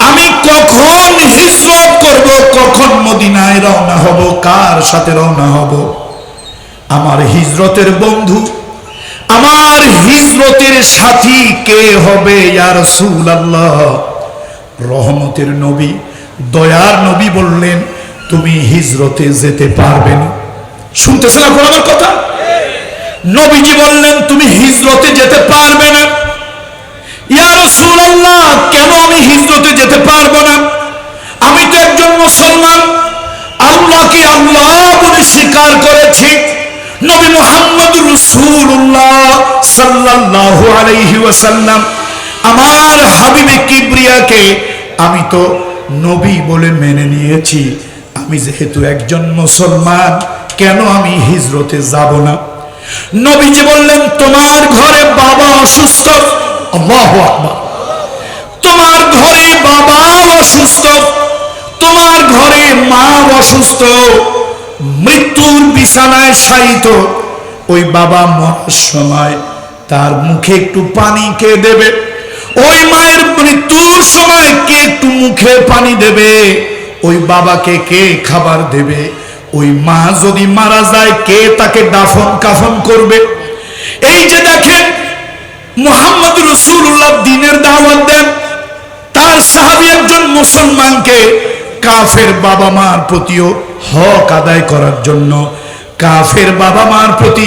আমি কখন হিজরত করব, কখন মদিনায় রওনা হব, কার সাথে রওনা হব? আমার হিজরতের বন্ধু, আমার হিজরতের সাথী কে হবে ইয়া রাসূলুল্লাহ? রহমতের নবী, দয়ার নবী বললেন, তুমি হিজরতে যেতে পারবে না। শুনতেছেন আমার কথা? নবীজি বললেন, তুমি হিজরতে যেতে পারবে না। কেন আমি হিজরতে যেতে পারব না? আমি তো একজন মুসলমান। আল্লাহকে আল্লাহ বলে স্বীকার করেছি, নবী মুহাম্মদ রাসূলুল্লাহ সাল্লাল্লাহু আলাইহি ওয়াসাল্লাম। আমার হাবিবে কিবরিয়াকে আমি তো নবী বলে মেনে নিয়েছি। আমি যেহেতু একজন মুসলমান, কেন আমি হিজরতে যাব না? নবীজি বললেন, তোমার ঘরে বাবা অসুস্থ তোমার ঘরে বাবা অসুস্থ, তোমার ঘরে মা অসুস্থ, মৃত্যুর বিছানায় শায়িত। ওই বাবা মরার সময় তার মুখে একটু পানি কে দেবে। ওই মায়ের মৃত্যুর সময় কে একটু মুখে পানি দেবে? ওই বাবাকে কে খাবার দেবে? ওই মা যদি মারা যায়, কে তাকে দাফন কাফন করবে? এই যে দেখেন মোহাম্মদ রসুল্লাহ দিনের দাওয়াত দেন। তার সাহাবি একজন মুসলমানকে কাফের বাবা মার প্রতিও হক আদায় করার জন্য, কাফের বাবা মার প্রতি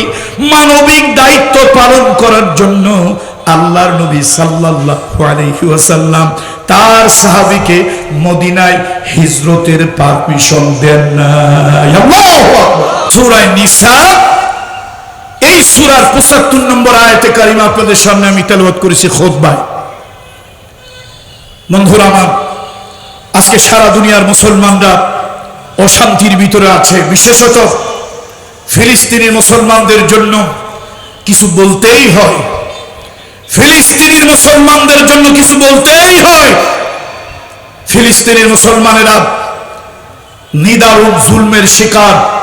মানবিক দায়িত্ব পালন করার জন্য আল্লাহর নবী সাল্লাল্লাহু তার সাহাবিকে মদিনায় হিজরতের পারমিশন দেন না আকবার। নিসা এই সুরার পঁচাত্তর নম্বর আয়তে কারিমা আপনাদের সামনে আমি তেলবাদ করেছি খোদবায়। বন্ধুরা আমার, আজকে সারা দুনিয়ার মুসলমানরা অশান্তির ভিতরে আছে। বিশেষত ফিলিস্তিনি মুসলমানদের জন্য কিছু বলতেই হয়। ফিলিস্তিনের মুসলমানদের জন্য কিছু বলতেই হয়। ফিলিস্তিনের মুসলমানেরা নিদারুণ জুলমের শিকার।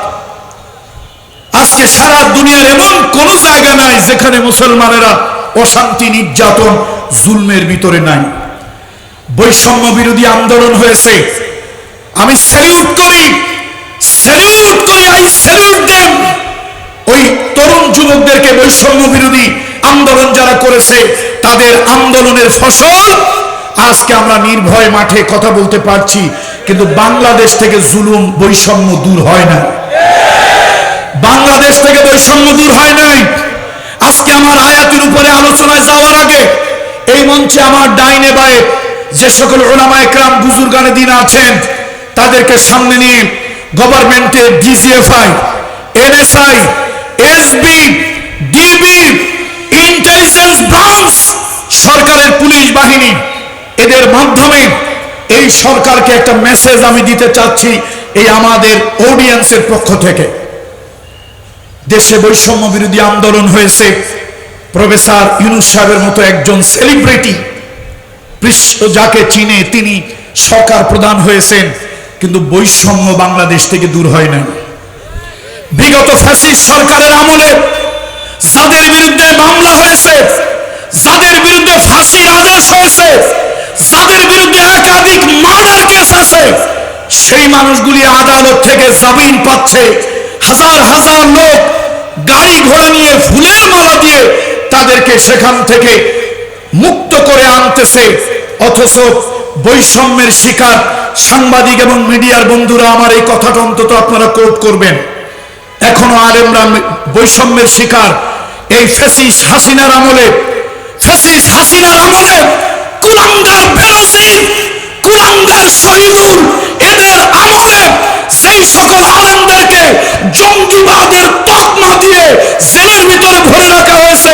আজকে সারা দুনিয়ার এমন কোন জায়গা নাই যেখানে মুসলমানেরা অশান্তি, নির্যাতন, জুলমের ভিতরে নাই। বৈষম্য বিরোধী আন্দোলন হয়েছে। আমি স্যালিউট করি স্যালিউট করি আই স্যালিউট দেম ওই তরুণ যুবকদেরকে বৈষম্য বিরোধী আন্দোলন যারা করেছে, তাদের আন্দোলনের ফসল আজকে আমরা নির্ভয় মাঠে কথা বলতে পারছি, কিন্তু বাংলাদেশ থেকে জুলুম, বৈষম্য দূর হয় না। বাংলাদেশ থেকে বৈষম্য দূর হয় নাই। আজকে আমার আয়াতের উপরে আলোচনায় যাওয়ার আগে এই মঞ্চে আমার ডাইনে বায়ে যে সকল ওলামা একরাম বুজুর গানে দিন আছেন, তাদেরকে সামনে নিয়ে গভর্নমেন্টের DGFI, NSI, SB, DB, intelligence branch, সরকারের পুলিশ বাহিনী, এদের মাধ্যমে এই সরকারকে একটা মেসেজ আমি দিতে চাচ্ছি এই আমাদের অডিয়েন্সের পক্ষ থেকে। দেশে বৈষম্য বিরোধী আন্দোলন হয়েছে। প্রফেসর ইউনুস সাহেবের মতো একজন সেলিব্রিটি বিশ্ব যাকে চিনে তিনি সরকার প্রধান হয়েছেন, কিন্তু বৈষম্য বাংলাদেশ থেকে দূর হয় না। বিগত ফ্যাসিস্ট সরকারের আমলে যাদের বিরুদ্ধে মামলা হয়েছে, যাদের বিরুদ্ধে ফাঁসির আদেশ হয়েছে, যাদের বিরুদ্ধে একাধিক মার্ডার কেস আছে, সেই মানুষগুলি আদালত থেকে জামিন পাচ্ছে। হাজার হাজার লোক গাড়ি ঘোড়া নিয়ে ফুলের মালা দিয়ে তাদেরকে সেখান থেকে মুক্ত করে আনতেছে। অথচ বৈষম্যের শিকার সাংবাদিক এবং মিডিয়ার বন্ধুরা, আমার এই কথাটা অন্তত আপনারা কোট করবেন। এখনও আলেমরা বৈষম্যের শিকার। এই ফেসিস হাসিনার আমলে, ফেসিস হাসিনার আমলে কুলাঙ্গার বেরোসি কুলাঙ্গার শহীদুল এদের আমলে সেই সকল আলেমদেরকে জঙ্গিবাদের তকমা দিয়ে জেলের ভিতরে ভরে রাখা হয়েছে।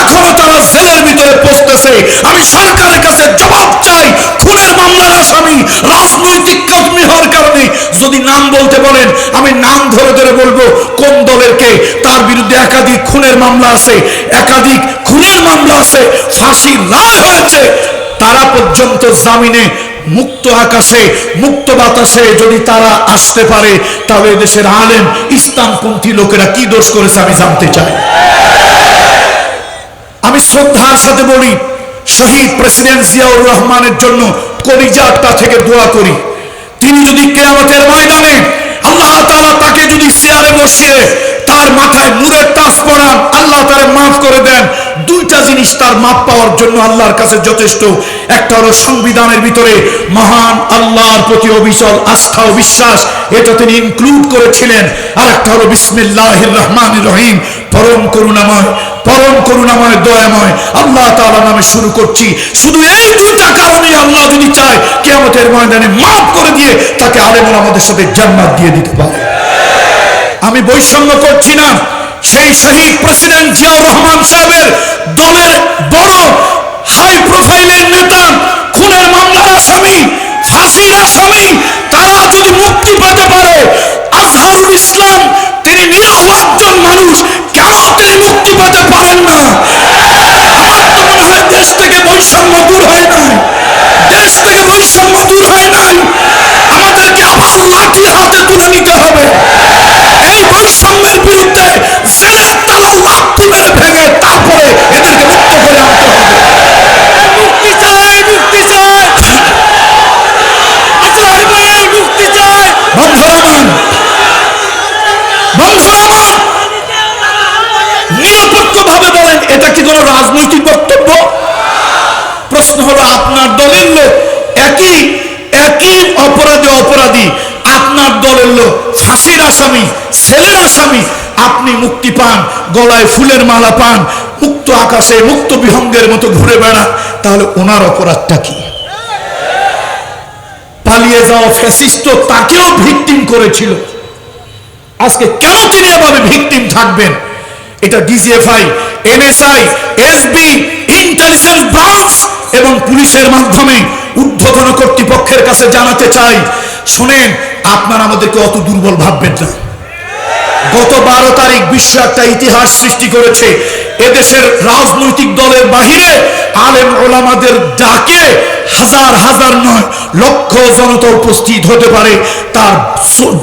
এখনও তারা জেলের ভিতরে পৌঁছতেছে। আমি সরকারের কাছে জবাব চাই, খুনের মামলার আসামি, রাজনৈতিক কর্মী হওয়ার কারণে। যদি নাম বলতে বলেন, আমি নাম ধরে ধরে বলব, কোন দলের কে তার বিরুদ্ধে একাধিক খুনের মামলা আছে, একাধিক খুনের মামলা আছে ফাঁসির রায় হয়েছে। তারা পর্যন্ত জামিনে মুক্ত আকাশে, মুক্ত বাতাসে যদি তারা আসতে পারে তাহলে দেশের আলেম, ইসলামপন্থী লোকেরা কি দোষ করেছে আমি জানতে চাই। আমি শ্রদ্ধার সাথে বলি, শহীদ প্রেসিডেন্ট জিয়াউর রহমানের জন্য কলিজারটা থেকে দোয়া করি। তিনি যদি কেয়ামতের ময়দানে আল্লাহ তাকে যদি চেয়ারে বসিয়ে তার মাথায় পড়ান আল্লাহ তারে মাফ করে দেন। দুইটা জিনিস তার মাপ পাওয়ার জন্য আল্লাহর কাছে যথেষ্ট। একটা হলো সংবিধানের ভিতরে মহান আল্লাহর প্রতি অবিচল আস্থা ও বিশ্বাস, এটা তিনি ইনক্লুড করেছিলেন। আর একটা হলো বিসমিল্লাহির রহমানির রহিম, পরম করুণাময় পরম করুণাময়, দয়াময়। আল্লাহ তাআলা নামে শুরু করছি। শুধু এই দুইটা কারণে আল্লাহ যদি চায়, কিয়ামতের ময়দানে মাফ করে দিয়ে তাকে আলেমুল আমাদের সাথে জান্নাত দিয়ে দিতে পারে। আমি বৈষম্য করছি না। সেই শহীদ প্রেসিডেন্ট জিয়াউর রহমান সাহেবের দলের বড় হাই প্রোফাইলের নেতা, খুনের মামলার আসামি, ফাঁসির আসামি তারা যদি মুক্তি পেতে পারে। আজহারুল ইসলাম গলায় ফুলের মালা পান, মুক্ত আকাশে মুক্ত বিহঙ্গের মতো ঘুরে বেড়ান তাহলে ওনার অপরাধটা কি? পালিয়ে যাওয়া ফ্যাসিস্ট তাকেও ভিকটিম করেছিল। আজকে কেন তিনি এভাবে ভিকটিম থাকবেন? এটা DGFI NSI SB intelligence branch এবং পুলিশের মাধ্যমে ঊর্ধ্বতন কর্তৃপক্ষের কাছে জানাতে চাই। শুনেন, আপনারা আমাদেরকে অত দুর্বল ভাববেন না। গত বারো তারিখ বিশ্ব একটা ইতিহাস সৃষ্টি করেছে। এদেশের রাজনৈতিক দলের বাহিরে আলেম ওলামাদের ডাকে হাজার হাজার নয় লক্ষ জনতা উপস্থিত হতে পারে। তার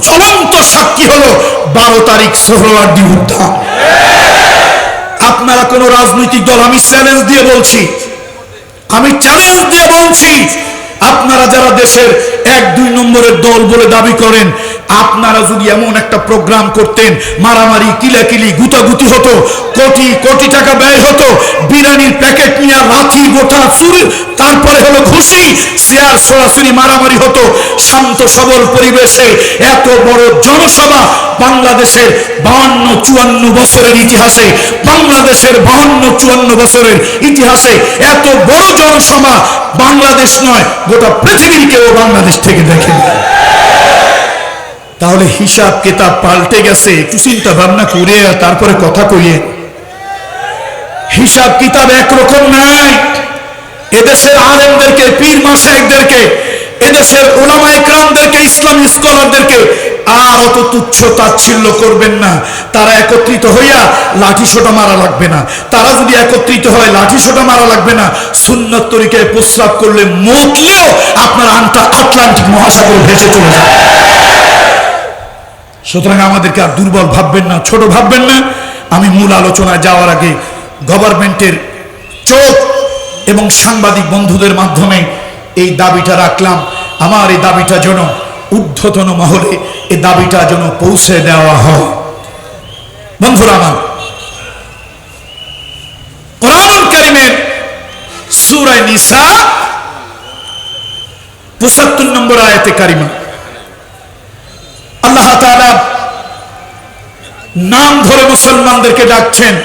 জ্বলন্ত সাক্ষী হলো বারো তারিখ সোহরাওয়ার্দী উদ্যান আপনারা কোন রাজনৈতিক দল, আমি চ্যালেঞ্জ দিয়ে বলছি। আমি চ্যালেঞ্জ দিয়ে বলছি, আপনারা যারা দেশের এক, দুই নম্বরের দল বলে দাবি করেন আপনারা যদি এমন একটা প্রোগ্রাম করতেন, মারামারি, কিলাকিলি, গুতাগুতি হতো, কোটি কোটি টাকা ব্যয় হতো, বিরিয়ানির প্যাকেট নিয়ে লাথি গোটা চুরি তারপরে হলো ঘুষি চেয়ার সরাসরি মারামারি হতো। শান্ত, সবল পরিবেশে এত বড় জনসভা বাংলাদেশের বাহান্ন, চুয়ান্ন বছরের ইতিহাসে, বাংলাদেশের বাহান্ন, চুয়ান্ন বছরের ইতিহাসে এত বড় জনসভা বাংলাদেশ নয়, গোটা পৃথিবীর কেউ বাংলাদেশ থেকে দেখেনি। তাহলে হিসাব কেতাব পাল্টে গেছে, একটু চিন্তা ভাবনা করে আর তারপরে কথা কইয়ে। হিসাব কিতাব একরকম নাই। এদেশের আলেমদেরকে, পীর মাসাইকদেরকে এদেশের ওলামা ইকরামদেরকে, ইসলামী স্কলারদেরকে আর অত তুচ্ছ তাচ্ছিল্য করবেন না। তারা একত্রিত হইয়া লাঠি মারা লাগবে না। তারা যদি একত্রিত হয়, লাঠি মারা লাগবে না। সুন্নত প্রস্রাব করলে মতলেও আপনার আন্টা আটলান্টিক মহাসাগর ভেসে চলে সুতরাং আমাদেরকে আর দুর্বল ভাববেন না, ছোট ভাববেন না। আমি মূল আলোচনায় যাওয়ার আগে গভর্নমেন্টের চোখ এবং সাংবাদিক বন্ধুদের মাধ্যমে এই দাবিটা রাখলাম। আমার এই দাবিটা যেন ঊর্ধ্বতন মহলে এই দাবিটা যেন পৌঁছে দেওয়া হয়। বন্ধুরা আমার কোরআন কারিমের সুরায় নিসা পঁচাত্তর নম্বর আয়াতে কারিমা। আল্লাহ নাম ধরে মুসলমানদেরকে ডাকছেন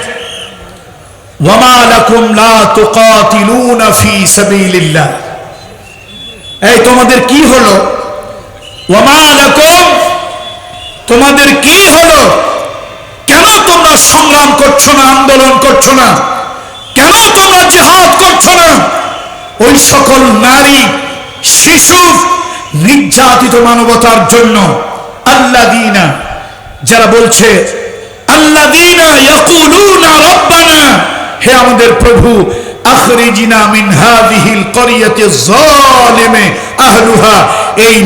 এই, তোমাদের কি হলো? তোমাদের কি হলো? কেন তোমরা সংগ্রাম করছ না, আন্দোলন করছ না? কেন তোমরা জেহাদ করছ না? ওই সকল নারী, শিশু, নির্যাতিত মানবতার জন্য আল্লাদিনা যারা বলছে হে আমাদের প্রভু এই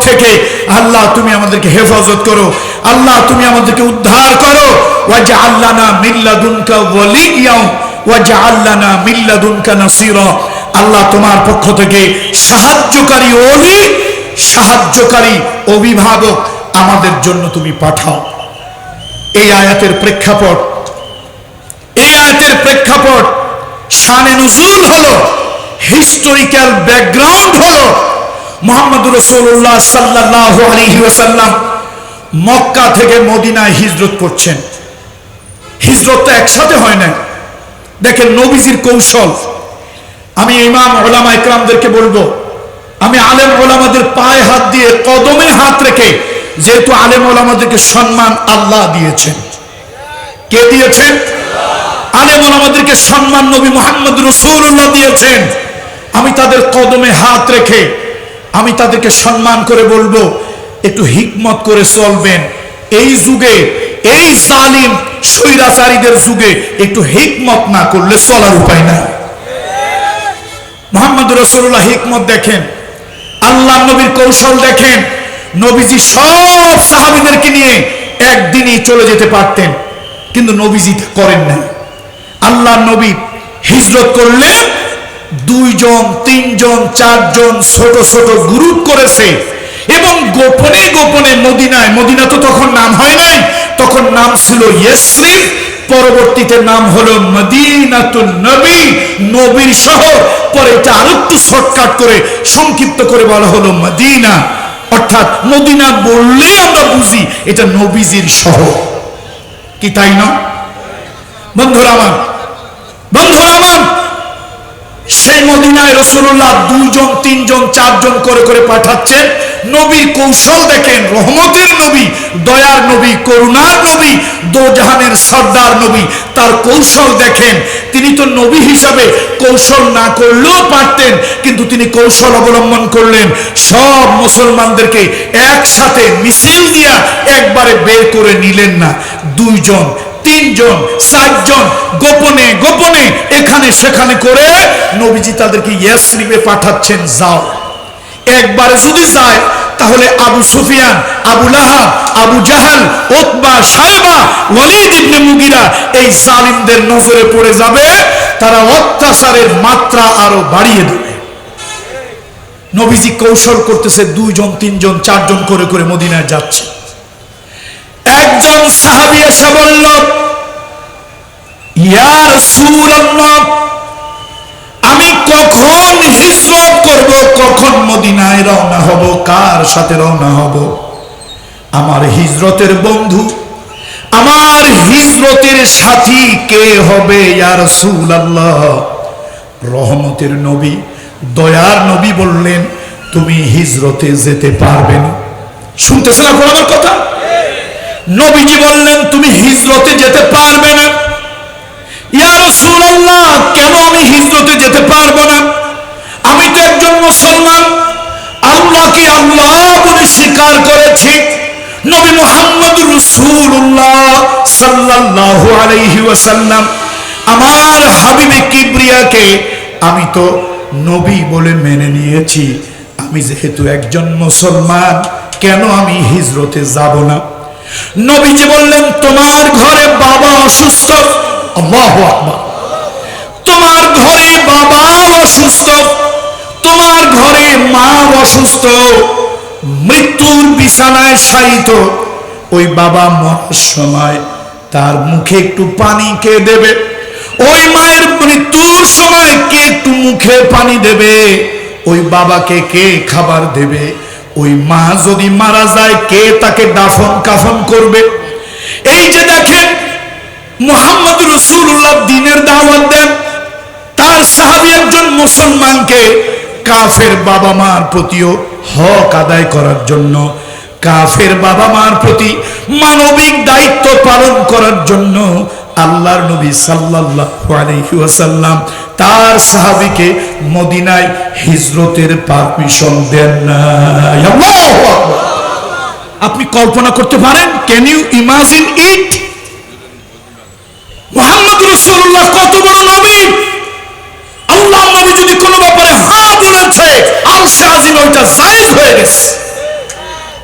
থেকে আল্লাহ, তুমি আমাদেরকে হেফাজত করো। আল্লাহ, তুমি আমাদেরকে উদ্ধার করো। ওয়াজা আল্লানা মিল্লাদুনকা ওয়ালিয়াও ওয়াজা আল্লানা মিল্লাদুনকা নাসিরা। আল্লাহ তোমার পক্ষ থেকে সাহায্যকারী অলি, সাহায্যকারী অভিভাবক আমাদের জন্য তুমি পাঠাও। এই আয়াতের প্রেক্ষাপট, এই আয়াতের প্রেক্ষাপট শানে নজরুল হলো, হিস্টোরিক্যাল ব্যাকগ্রাউন্ড হলো মোহাম্মদ রসুল্লাহ সাল্লাহ আলহি ওয়াসাল্লাম মক্কা থেকে মদিনায় হিজরত করছেন। হিজরত তো একসাথে হয় না দেখেন নবীজির কৌশল আমি ইমাম ওলামা ইকরামদেরকে বলব, আমি আলেম ওলামাদের পায়ে হাত দিয়ে কদমে হাত রেখে যেহেতু আলেম ওলামাদেরকে সম্মান আল্লাহ দিয়েছেন। কে দিয়েছেন? আলেম ওলামাদেরকে সম্মান নবী মোহাম্মদ রসুল্লাহ দিয়েছেন। আমি তাদের কদমে হাত রেখে আমি তাদেরকে সম্মান করে বলব, একটু হিকমত করে চলবেন। এই যুগে, এই জালিম স্বৈরাচারীদের যুগে একটু হিকমত না করলে চলার উপায় নাই। মোহাম্মদ রসুল্লাহ হিকমত দেখেন, আল্লাহ নবীর কৌশল দেখেন, নবীজি সব সাহাবিদেরকে নিয়ে একদিনই চলে যেতে পারতেন, কিন্তু নবীজি করেন না আল্লাহ নবী হিজরত করলেন, দুইজন, তিনজন, চারজন ছোট ছোট গ্রুপ করেছে এবং গোপনে গোপনে মদিনায়, মদিনা তো তখন নাম হয় নাই, তখন নাম ছিল ইয়েসরিফ পরবর্তীতে নাম হলো মদিনাতুল নবী। নবীর শহর পরে এটা আরেকটু শর্টকাট করে, সংক্ষিপ্ত করে বলা হলো মদিনা। অর্থাৎ মদিনা বললে আমরা বুঝি এটা নবীজির শহর। কি তাই না? বন্ধুরা আমার বন্ধুরা আমার, সেই মদিনায় রসুল্লাহ দুইজন, তিনজন, চারজন করে করে পাঠাচ্ছেন। নবীর কৌশল দেখেন, রহমতের নবী, দয়ার নবী, করুণার নবী দোজাহানের সর্দার নবী, তার কৌশল দেখেন। তিনি তো নবী হিসাবে কৌশল না করলেও পারতেন, কিন্তু তিনি কৌশল অবলম্বন করলেন। সব মুসলমানদেরকে একসাথে মিছিল দিয়া একবারে বের করে নিলেন না। দুইজন, তিনজন, চারজন, গোপনে গোপনে, এখানে সেখানে করে নবীজি তাদেরকে ইয়াসরিবে পাঠাচ্ছেন, যাও। একবারে যদি যায়, তাহলে আবু সুফিয়ান, আবু লাহাব, আবু জাহাল ওতবা সাহেবা ওয়ালিদ ইবনে মুগিরা এই জালিমদের নজরে পড়ে যাবে, তারা অত্যাচারের মাত্রা আরও বাড়িয়ে দেবে। নবীজি কৌশল করতেছে, দুইজন, তিনজন, চারজন করে করে মদিনায় যাচ্ছে। একজন সাহাবি এসে বলল, ইয়া রাসূলুল্লাহ আমি কখন হিজরত করব, কখন মদিনায় রওনা হব, কার সাথে রওনা হব? আমার হিজরতের বন্ধু, আমার হিজরতের সাথী কে হবে ইয়া রাসূলুল্লাহ? রহমতের নবী, দয়ার নবী বললেন, তুমি হিজরতে যেতে পারবে না। শুনতেছেন এখন আমার কথা? নবীজি বললেন, তুমি হিজরতে যেতে পারবে না। ইয়া রাসূলুল্লাহ, কেন আমি হিজরতে যেতে পারব না? একজন মুসলমান, আল্লাহকে আল্লাহ বলে স্বীকার করেছি, নবী মুহাম্মদ রাসূলুল্লাহ সাল্লাল্লাহু আলাইহি ওয়াসাল্লাম। আমার হাবিবে কিবরিয়াকে আমি তো নবী বলে মেনে নিয়েছি। আমি যেহেতু একজন মুসলমান, কেন আমি হিজরতে যাব না? নবীজি বললেন, তোমার ঘরে বাবা অসুস্থ? আল্লাহু আকবার। তোমার ঘরে বাবা অসুস্থ তোমার ঘরে মা অসুস্থ, মৃত্যুর বিছানায় শায়িত। ওই বাবা মরার সময় তার মুখে একটু পানি কে দেবে? ওই মায়ের মৃত্যুর সময় কে একটু মুখে পানি দেবে? ওই বাবাকে কে খাবার দেবে? ওই মা যদি মারা যায়, কে তাকে দাফন কাফন করবে? এই যে দেখেন, মোহাম্মদ রসুল্লাহ দিনের দাওয়াত দেন। তার সাহাবি একজন মুসলমানকে কাফের বাবা মার প্রতিও হক আদায় করার জন্য, কাফের বাবা মার প্রতি মানবিক দায়িত্ব পালন করার জন্য আল্লাহর নবী সাল্লাল্লাহু আলাইহি ওয়াসাল্লাম তার সাহাবীকে মদিনায় হিজরতের পারমিশন দেন না আল্লাহু আকবার। আপনি কল্পনা করতে পারেন can you imagine it Mohammad Rasulullah কত বড় নবী! আল্লাহ নবী যদি কোনো ব্যাপারে হা বলেছে আর শাহিন ওইটা জায়েজ হয়ে গেছে।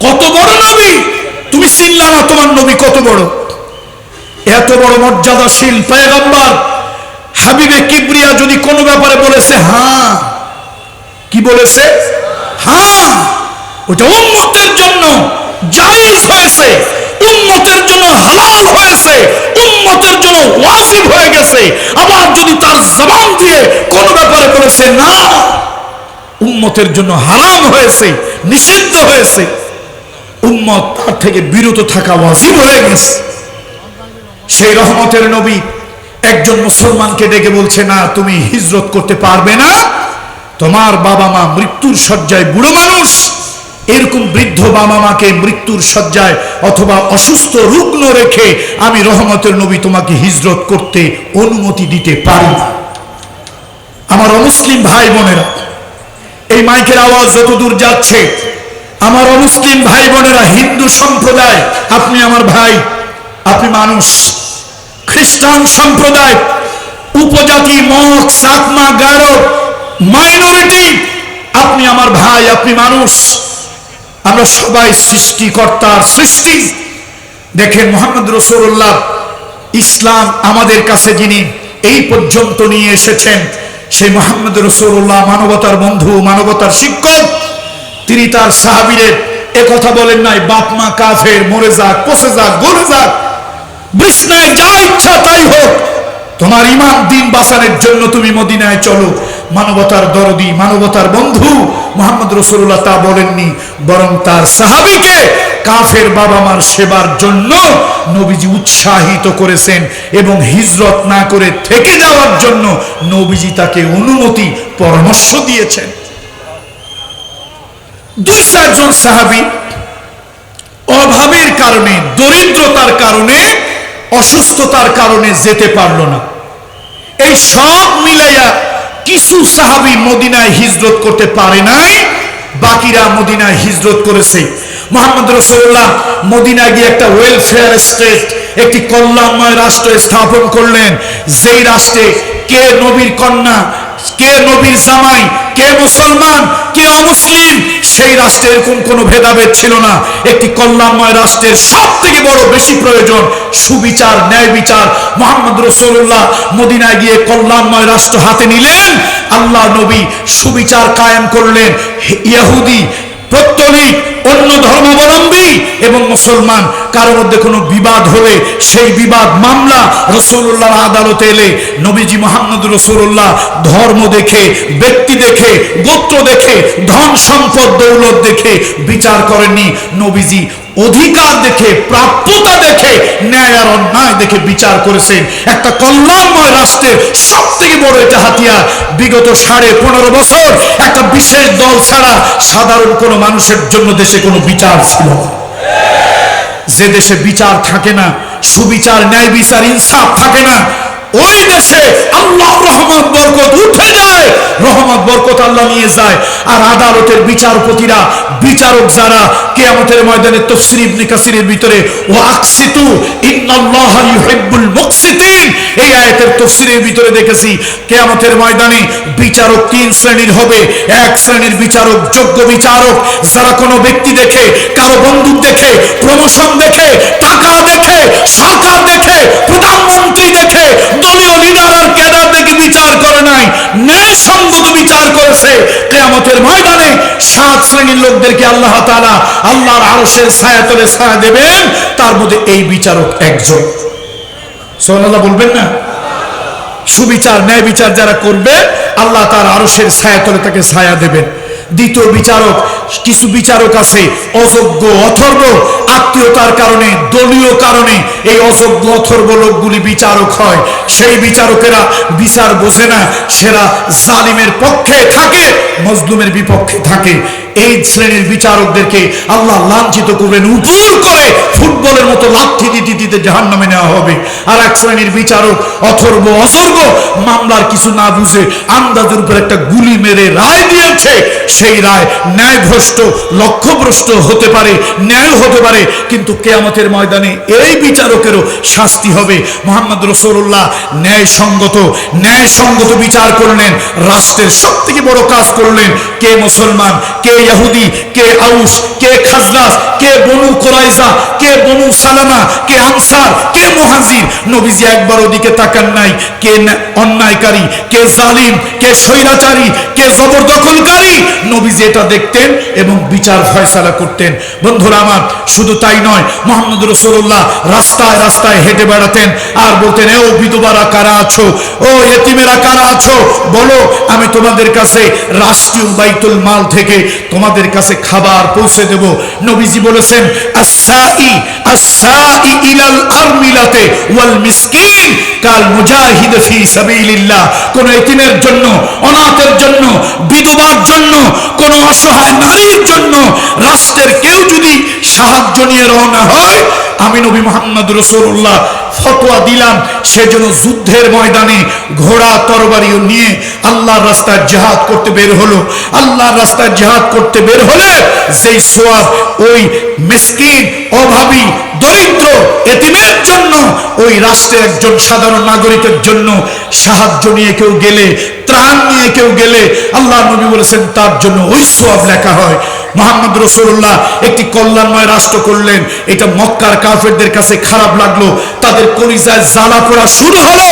কত বড় নবী? তুমি চিনলা না তোমার নবী কত বড়? এত বড় মর্যাদাশীল পয়গম্বর। হাবিবে কিবরিয়া যদি কোনো ব্যাপারে বলেছে হ্যাঁ। কি বলেছে? হ্যাঁ। ওটা উম্মতের জন্য জায়েজ হয়েছে। উম্মতের জন্য হালাল হয়েছে। উম্মতের জন্য ওয়াজিব হয়ে গেছে। আবার যদি তার জবান দিয়ে কোন ব্যাপারে বলেছে, না। উম্মতের জন্য হারাম হয়েছে, নিষিদ্ধ হয়েছে। উম্মত তার থেকে বিরত থাকা ওয়াজিব হয়ে গেছে। সেই রহমতের নবী একজন মুসলমানকে ডেকে বলছে, না, তুমি হিজরত করতে পারবে না। তোমার বাবা মা মৃত্যুর শয্যায় বুড়ো মানুষ। এরকম বৃদ্ধ বাবা মাকে মৃত্যুর শয্যায় অথবা অসুস্থ রুগ্ন রেখে আমি রহমতের নবী তোমাকে হিজরত করতে অনুমতি দিতে পারি না। আমার অমুসলিম ভাই বোনেরা এই মাইকের আওয়াজ যতদূর যাচ্ছে, আমার অমুসলিম ভাই বোনেরা হিন্দু সম্প্রদায়, আপনি আমার ভাই, আপনি মানুষ, খ্রিস্টান সম্প্রদায়, উপজাতি, মগ সাকমা গারো, মাইনরিটি, আপনি আমার ভাই, আপনি মানুষ। আমরা সবাই সৃষ্টিকর্তার সৃষ্টি। দেখেন মোহাম্মদ রসুল্লাহ ইসলাম আমাদের কাছে যিনি এই পর্যন্ত নিয়ে এসেছেন সেই মোহাম্মদ রসুল্লাহ মানবতার বন্ধু, মানবতার শিক্ষক, তিনি তার সাহাবিরের কথা বলেন নাই বাপমা কাফের, মরে যাক, পচে যাক গরে যাক বিষ্ণায় যা ইচ্ছা তাই হোক, তোমার ইমান দিন বাঁচানোর জন্য তুমি মদিনায় চলো। মানবতার দরদি, মানবতার বন্ধু মোহাম্মদ রসুল্লাহ তা বলেননি, বরং তার সাহাবিকে কাফের বাবা মার সেবার জন্য নবীজি উৎসাহিত করেছেন এবং হিজরত না করে থেকে যাওয়ার জন্য নবীজি তাকে অনুমতি, পরামর্শ দিয়েছেন। দুই চারজন সাহাবি অভাবের কারণে, দরিদ্রতার কারণে, অসুস্থতার কারণে যেতে পারল না। এই সব মিলাইয়া কিছু সাহাবি মদিনায় হিজরত করতে পারে নাই, বাকিরা মদিনায় হিজরত করেছে। মোহাম্মদ রসুল্লাহ মদিনায় গিয়ে একটা ওয়েলফেয়ার স্টেট একটি কল্যাণময় রাষ্ট্র স্থাপন করলেন। যেই রাষ্ট্রে কে নবীর কন্যা কে নবীর জামাই, কে মুসলমান, কে অমুসলিম, সেই রাষ্ট্রে এরকম কোনো ভেদাভেদ ছিল না। একটি কল্যাণময় রাষ্ট্রের সব থেকে বড় বেশি প্রয়োজন সুবিচার ন্যায় বিচার মোহাম্মদ রসুল্লাহ মদিনায় গিয়ে কল্যাণময় রাষ্ট্র হাতে নিলেন, আল্লাহ নবী সুবিচার কায়েম করলেন। ইয়াহুদি প্রত্যলিক অন্য ধর্মাবলম্বী এবং মুসলমান কারও মধ্যে কোনো বিবাদ হলে সেই বিবাদ মামলা রসুল্লাহ আদালতে এলে নবীজি মোহাম্মদ রসুল্লাহ ধর্ম দেখে, ব্যক্তি দেখে, গোত্র দেখে, ধন সম্পদ দৌলত দেখে বিচার করেননি নবীজি। অধিকার দেখে, প্রাপ্যতা দেখে, ন্যায় আর অন্যায় দেখে বিচার করেছেন। একটা কল্যাণময় রাষ্ট্রের সব থেকে বড় এটা হাতিয়ার। বিগত সাড়ে পনেরো বছর একটা বিশেষ দল ছাড়া সাধারণ কোনো মানুষের জন্য দেশে কোনো বিচার ছিল যে দেশে বিচার থাকে না, সুবিচার, ন্যায় বিচার, ইনসাফ থাকে না ওই দেশে আল্লাহ রহমত, বরকত উঠে যায় রহমত, বরকত আল্লাহ নিয়ে যায়। আর আদালতের বিচারপতিরা, বিচারক যারা, কেয়ামতের ময়দানে তফসির ইবনে ভিতরে ও আকসিতু এই ভিতরে দেখেছি, কেয়ামতের ময়দানে বিচারক তিন শ্রেণির হবে। এক শ্রেণির বিচারক, যোগ্য বিচারক, যারা কোনো ব্যক্তি দেখে, কারও বন্দুক দেখে প্রমোশন দেখে, টাকা দেখে, সরকার দেখে, প্রধানমন্ত্রী দেখে দলীয় লিডার আর ক্যাডার দেখে বিচার করে নাই। ন্যায় সঙ্গত বিচার করেছে। কেয়ামতের ময়দানে সাত শ্রেণির লোকদেরকে আল্লাহ আল্লাহর ছায়া দেবেন। তার মধ্যে এই বিচারক একজন। বলবেন না? সুবিচার, ন্যায় বিচার যারা করবে, আল্লাহ তার আরশের ছায়াতলে তাকে ছায়া দেবেন। দ্বিতীয় বিচারক, কিছু বিচারক আছে, অযোগ্য অথর্ব, আত্মীয়তার কারণে, দলীয় কারণে এই অযোগ্য অথর্ব লোকগুলি বিচারক হয়। সেই বিচারকেরা বিচার বোঝে না, সেরা জালিমের পক্ষে থাকে, মজলুমের বিপক্ষে থাকে। এই শ্রেণির বিচারকদেরকে আল্লাহ লাঞ্ছিত করবেন উপর করে ফুটবলের মতো লাথি দিতে দিতে জাহান নামে নেওয়া হবে। আর এক শ্রেণির বিচারক অথর্ব অসর্ব মামলার কিছু না বুঝে আন্দাজের উপর একটা গুলি মেরে রায় দিয়েছে। সেই রায় ন্যায়ভ্রষ্ট, লক্ষ্যভ্রষ্ট হতে পারে, ন্যায় হতে পারে, কিন্তু কেয়ামতের ময়দানে এই বিচারকেরও শাস্তি হবে। মোহাম্মদ রসুল্লাহ ন্যায় সঙ্গত ন্যায় সঙ্গত বিচার করলেন, রাষ্ট্রের সব থেকে বড় কাজ করলেন, কে মুসলমান, কে ইহুদি কে আউস, কে খাজরাস কে বনু কোরাইজা কে বনু সালামা, কে আনসার, কে মুহাজির। নবীজি একবার ওদিকে তাকান নাই, কে অন্যায়কারী, কে জালিম, কে স্বৈরাচারী, কে জবরদখলকারী। নবীজি এটা দেখতেন এবং বিচার ফয়সালা করতেন। বন্ধুরা আমার, শুধু তাই নয়, মোহাম্মদ রসুল্লাহ রাস্তায় রাস্তায় হেঁটে বেড়াতেন আর বলতেন ও বিধবারা কারা আছো? ও এতিমেরা কারা আছো? বলো, আমি তোমাদের কাছে রাষ্ট্রীয় বাইতুল মাল থেকে তোমাদের কাছে খাবার পৌঁছে দেব। নবীজি বলেছেন ইলাল আরমিলাতে ওয়াল মিসকিন কাল মুজাহিদ ফি সাবিলিল্লাহ। কোন জন্য, অনাথের জন্য, বিধবার জন্য, কোন অসহায় নারীর জন্য রাষ্ট্রের কেউ যদি সাহায্য নিয়ে রওনা হয়, আমি নবী মোহাম্মদ রসুল্লাহ ফতোয়া দিলাম, সেজন্য যুদ্ধের ময়দানে ঘোড়া তরবারিও নিয়ে আল্লাহর রাস্তায় জেহাদ করতে বের হলো। আল্লাহর রাস্তায় জেহাদ করতে বের হলে যেই সোয়াব ওই মিসকিন, অভাবী, দরিদ্র এতিমের জন্য, ওই রাষ্ট্রের একজন সাধারণ নাগরিকের জন্য সাহায্য নিয়ে কেউ গেলে, ত্রাণ নিয়ে কেউ গেলে আল্লাহ নবী বলেছেন, তার জন্য ওই সোয়াব লেখা হয়। মোহাম্মদ রসুল্লাহ একটি কল্যাণময় রাষ্ট্র করলেন। এটা মক্কার কাফেরদের কাছে খারাপ লাগল। তাদের কলিজায় জ্বালা পড়া শুরু হলো।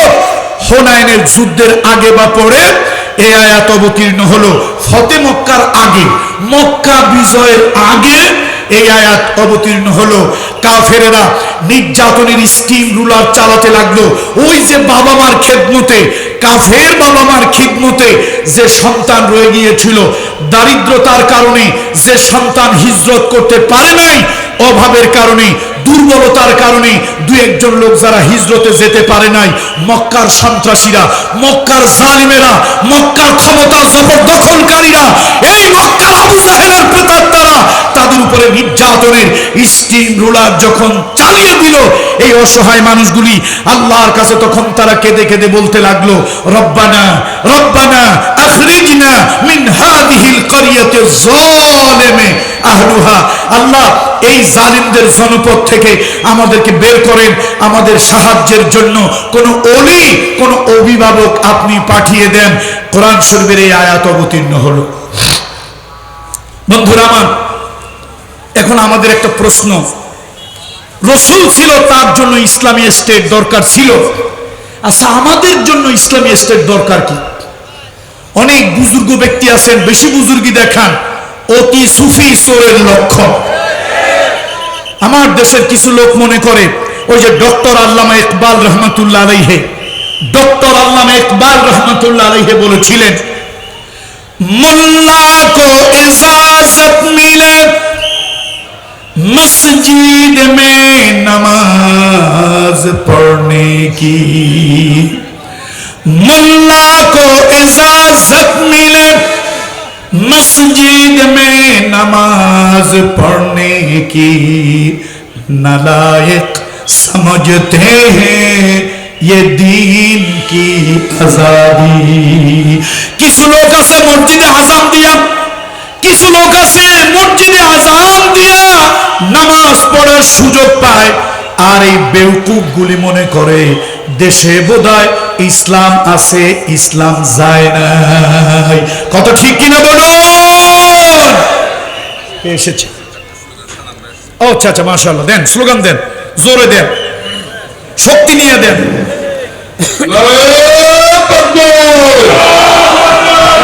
হোনাইনের যুদ্ধের আগে বা পরে এ আয়াত অবতীর্ণ হলো। ফতে মক্কার আগে, মক্কা বিজয়ের আগে এই আয়াত অবতীর্ণ হলো। কাফেরেরা নির্যাতনের স্টিম রুলার চালাতে লাগল। ওই যে বাবা মার খেদমতে, কাফের বাবা মার খিদমতে যে সন্তান রয়ে গিয়েছিল দারিদ্রতার কারণে যে সন্তান হিজরত করতে পারে নাই, অভাবের কারণে, দুর্বলতার কারণে দু একজন লোক যারা হিজরতে যেতে পারে নাই, মক্কার সন্ত্রাসীরা, মক্কার জালিমেরা, মক্কার ক্ষমতা জবরদখলকারীরা, এই মক্কার আবু জাহেলের প্রেতাত্মারা তাদের উপরে নির্যাতনের স্টিম রোলার যখন চালিয়ে দিল এই অসহায় মানুষগুলি আল্লাহর কাছে তখন তারা কেঁদে কেঁদে বলতে লাগল, রব্বানা রব্বানা, আখরিজনা মিন হাদিহিল করিয়াতে যালিমে আহলুহা। আল্লাহ এই জালিমদের জনপদ থেকে আমাদেরকে বের করেন, আমাদের সাহায্যের জন্য কোন অলি, কোন অভিভাবক আপনি পাঠিয়ে দেন। কোরআন শরীফের এই আয়াত অবতীর্ণ হলো। বন্ধুরা আমার, এখন আমাদের একটা প্রশ্ন। রসুল ছিল তার জন্য ইসলামী স্টেট দরকার ছিল। আচ্ছা আমাদের জন্য ইসলামী স্টেট দরকার কি? অনেক বুজুর্গ ব্যক্তি আছেন, বেশি বুজুর্গি দেখান, অতি সুফি চোরের লক্ষণ। আমার দেশের কিছু লোক মনে করে, ওই যে ডক্টর আল্লামা ইকবাল রহমতুল্লাহ আলাইহে, ডক্টর আল্লামা ইকবাল রহমতুল্লাহ আলাইহে বলেছিলেন মোল্লা কো ইজাজত মিলে مسجد میں نماز پڑھنے کی۔ ملا کو اجازت ملے۔ مسجد میں نماز پڑھنے کی۔ نلائق سمجھتے ہیں یہ دین کی آزادی۔ کس لوگوں سے مسجد حسم دیا؟ কিছু লোক আছে, মসজিদে আজান দিয়া নামাজ পড়ার সুযোগ পায়, আর এই গুলি মনে করে, দেশে বোধহয় ইসলাম আছে, ইসলাম যায় নাই কত ঠিক কিনা বলুন এসেছে। আচ্ছা আচ্ছা মাশাআল্লাহ, দেন, স্লোগান দেন, জোরে দেন, শক্তি নিয়ে দেন।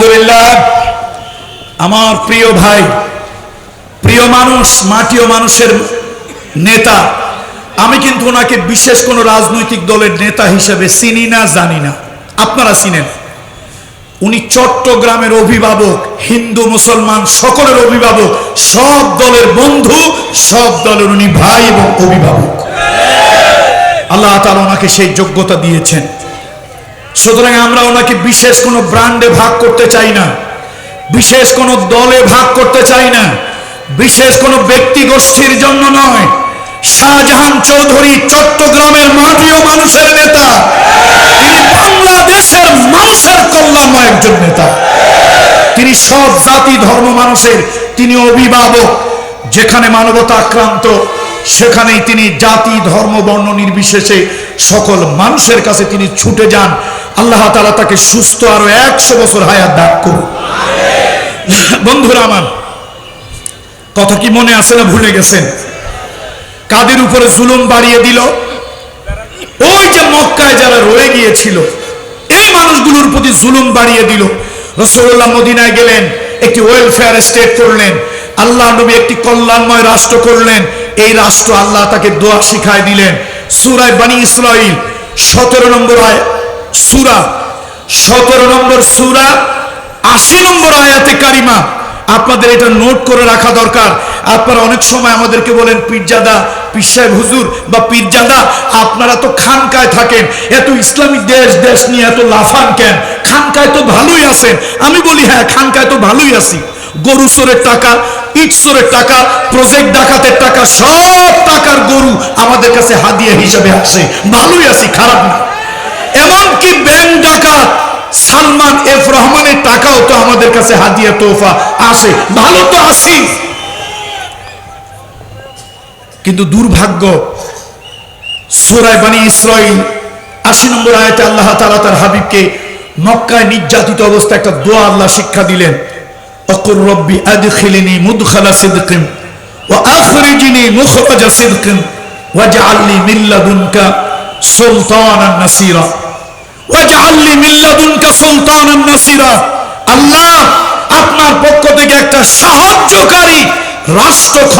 আলহামদুলিল্লাহ। আমার প্রিয় ভাই, প্রিয় মানুষ, মাটিও মানুষের নেতা, আমি কিন্তু ওনাকে বিশেষ কোনো রাজনৈতিক দলের নেতা হিসেবে চিনি না, জানি না। আপনারা চিনেন। উনি চট্টগ্রামের অভিভাবক, হিন্দু, মুসলমান, সকলের অভিভাবক, সব দলের বন্ধু, সব দলের উনি ভাই এবং অভিভাবক। আল্লাহ তাআলা ওনাকে সেই যোগ্যতা দিয়েছেন। সুতরাং আমরা ওনাকে বিশেষ কোনো ব্র্যান্ডে ভাগ করতে চাই না। বিশেষ কোনো দলে ভাগ করতে চাই না। বিশেষ কোনো ব্যক্তি গোষ্ঠীর জন্য নয়। শাহজাহান চৌধুরী চট্টগ্রামের মাটিও মানুষের নেতা। তিনি বাংলাদেশের মানুষের কল্যাণময় একজন নেতা। তিনি সব জাতি, ধর্ম মানুষের তিনি অভিভাবক। যেখানে মানবতা আক্রান্ত, সেখানেই তিনি জাতি, ধর্ম, বর্ণ নির্বিশেষে সকল মানুষের কাছে তিনি ছুটে যান। আল্লাহ তালা তাকে সুস্থ আরও একশো বছর হায়াত দান করুন। বন্ধুরা আমার, কথা কি মনে আছে না ভুলে গেছেন? কাদের উপরে জুলুম বাড়িয়ে দিল? ওই যে মক্কায় যারা রয়ে গিয়েছিল, এই মানুষগুলোর প্রতি জুলুম বাড়িয়ে দিল। রসগোল্লা মদিনায় গেলেন, একটি ওয়েলফেয়ার স্টেট করলেন। আল্লাহ নবী একটি কল্যাণময় রাষ্ট্র করলেন। এই রাষ্ট্র আল্লাহ তাকে দোয়া শিখায় দিলেন। সুরায় বানি ইসরাইল সতেরো নম্বর আয় সুরা, সতেরো নম্বর সুরা, আশি নম্বর আয়াতে কারিমা। আপনাদের এটা নোট করে রাখা দরকার। আপনারা অনেক সময় আমাদেরকে বলেন, পীরজাদা, পীর সাহেব হুজুর বা পীরজাদা, আপনারা তো খানকায় থাকেন, এত ইসলামিক দেশ দেশ নিয়ে এত লাফান কেন? খানকায় তো ভালোই আছেন। আমি বলি হ্যাঁ খানকায় তো ভালোই আছি। গরু চোরের টাকা, ইট চোরের টাকা, প্রজেক্ট ডাকাতের টাকা, সব টাকার গরু আমাদের কাছে হাদিয়া হিসেবে আসে। ভালোই আছি, খারাপ না। এমনকি ব্যাংক ডাকাত সালমান এফ রহমানের টাকাও তো আমাদের কাছে তোফা আসে। ভালো তো আসি কিন্তু দুর্ভাগ্য সোরায় ইসরাইল আশি নম্বর আয়াতে আল্লাহ তাআলা তার হাবিবকে মক্কায় নির্যাতিত অবস্থায় একটা দোয়া আল্লাহ শিক্ষা দিলেন। অকুর রব্বি আদখিলিনি মুদখালা ওয়া আখরিজনি মুখরাজা ওয়াজআলনি সুলতানান নাসীরা। ওয়াজআলনি মিন লাদুনকা সুলতানান নাসিরা। আল্লাহ আপনার পক্ষ থেকে একটা সাহায্যকারী রাষ্ট্র